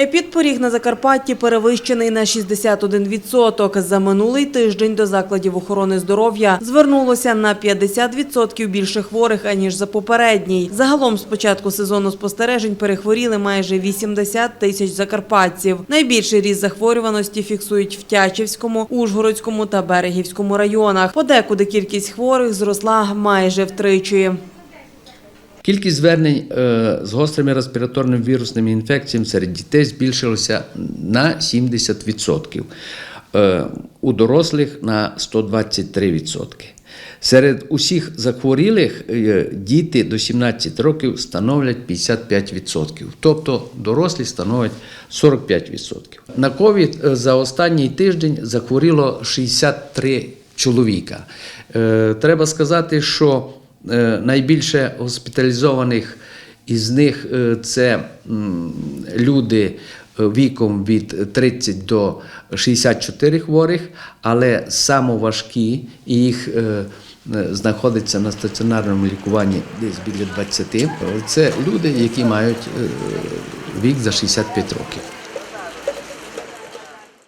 Епідпоріг на Закарпатті перевищений на 61%. За минулий тиждень до закладів охорони здоров'я звернулося на 50% більше хворих, аніж за попередній. Загалом з початку сезону спостережень перехворіли майже 80 тисяч закарпатців. Найбільший ріст захворюваності фіксують в Тячівському, Ужгородському та Берегівському районах. Подекуди кількість хворих зросла майже втричі. Кількість звернень е, з гострими респіраторними вірусними інфекціями серед дітей збільшилося на 70%, е, у дорослих на 123%. Серед усіх захворілих е, діти до 17 років становлять 55%, тобто дорослі становлять 45%. На ковід за останній тиждень захворіло 63 чоловіка. Треба сказати, що найбільше госпіталізованих із них е, це люди е, віком від 30 до 64 хворих, але самоважкі, і їх е, е, знаходиться на стаціонарному лікуванні десь біля 20. Це люди, які мають е, вік за 65 років.